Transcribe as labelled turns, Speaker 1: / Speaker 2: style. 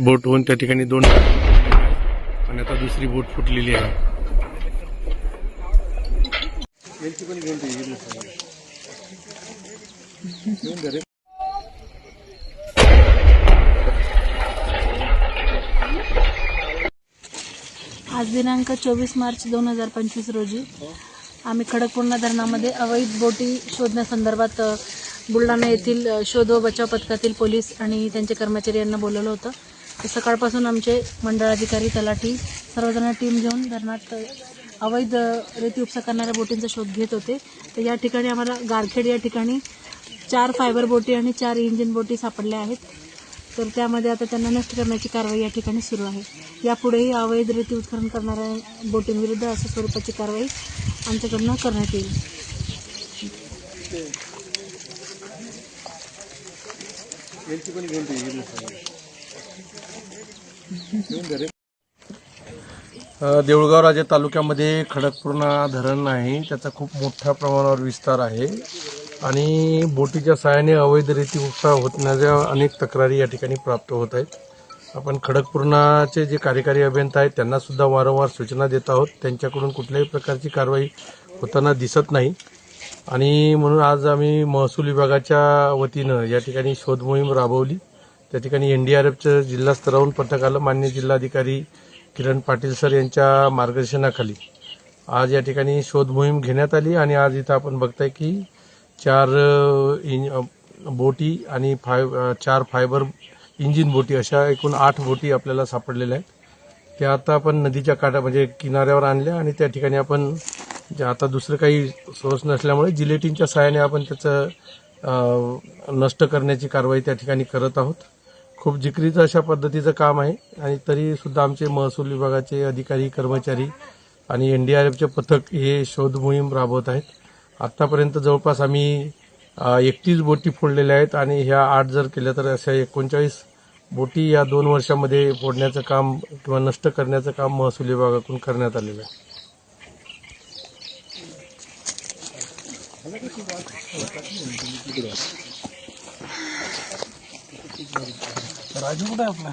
Speaker 1: बोट होऊन त्या ठिकाणी दोन आणि आता दुसरी बोट फुटलेली आहे.
Speaker 2: आज दिनांक चोवीस मार्च दोन हजार पंचवीस रोजी आम्ही खडकपूर्णा धरणामध्ये अवैध बोटी शोधण्यासंदर्भात बुलढाणा येथील शोध व बचाव पथकातील पोलीस आणि त्यांचे कर्मचारी यांना बोलवलं होतं. सकाळपासून आमचे मंडळाधिकारी तलाठी सर्वजण टीम घेऊन धरणात अवैध रेती उपसा करणाऱ्या बोटींचा शोध घेत होते. तर या ठिकाणी आम्हाला गारखेड या ठिकाणी चार फायबर बोटी आणि चार इंजिन बोटी सापडल्या आहेत. तर त्यामध्ये आता त्यांना नष्ट करण्याची कारवाई या ठिकाणी सुरू आहे. यापुढेही अवैध रेती उत्खनन करणाऱ्या बोटींविरुद्ध अशा स्वरूपाची कारवाई आमच्याकडनं करण्यात येईल.
Speaker 1: देऊळगाव राजा तालुक्यामध्ये खडकपूर्णा धरण आहे त्याचा खूप मोठ्या प्रमाणावर विस्तार आहे. आणि बोटीच्या सहाय्याने अवैध उपसा होण्याच्या अनेक तक्रारी या ठिकाणी प्राप्त होत आहेत. आपण खडकपूर्णाचे जे कार्यकारी अभियंता आहेत त्यांना सुद्धा वारंवार सूचना देत आहोत. त्यांच्याकडून कुठल्याही प्रकारची कारवाई होताना दिसत नाही. आणि म्हणून आज आम्ही महसूल विभागाच्या वतीनं या ठिकाणी शोधमोहीम राबवली. त्या ठिकाणी एनडीआरएफचं जिल्हा स्तरावरून पथक आलं. मान्य जिल्हाधिकारी किरण पाटील सर यांच्या मार्गदर्शनाखाली. आज या ठिकाणी शोध मोहीम घेण्यात आली आणि आज इथं आपण बघताय की चार इंज बोटी आणि फाय चार फायबर इंजिन बोटी अशा एकूण आठ बोटी आपल्याला सापडलेल्या आहेत. त्या आता आपण नदीच्या काठा म्हणजे किनाऱ्यावर आणल्या आणि त्या ठिकाणी आपण जे आता दुसरं काही सोर्स नसल्यामुळे जिलेटिनच्या सहाय्याने आपण त्याचं नष्ट करण्याची कारवाई त्या ठिकाणी करत आहोत. खूप जिकरीचं अशा पद्धतीचं काम आहे. आणि तरी सुद्धा आमचे महसूल विभागाचे अधिकारी कर्मचारी आणि एनडीआरएफचे पथक हे शोध मोहीम राबवत आहेत. आतापर्यंत जवळपास आम्ही एकतीस बोटी फोडलेल्या आहेत आणि ह्या आठ जर केल्या तर अशा एकोणचाळीस बोटी या दोन वर्षामध्ये फोडण्याचं काम किंवा नष्ट करण्याचं काम महसूल विभागाकडून करण्यात आलेलं आहे.
Speaker 3: राजू कुठे आहे आपला?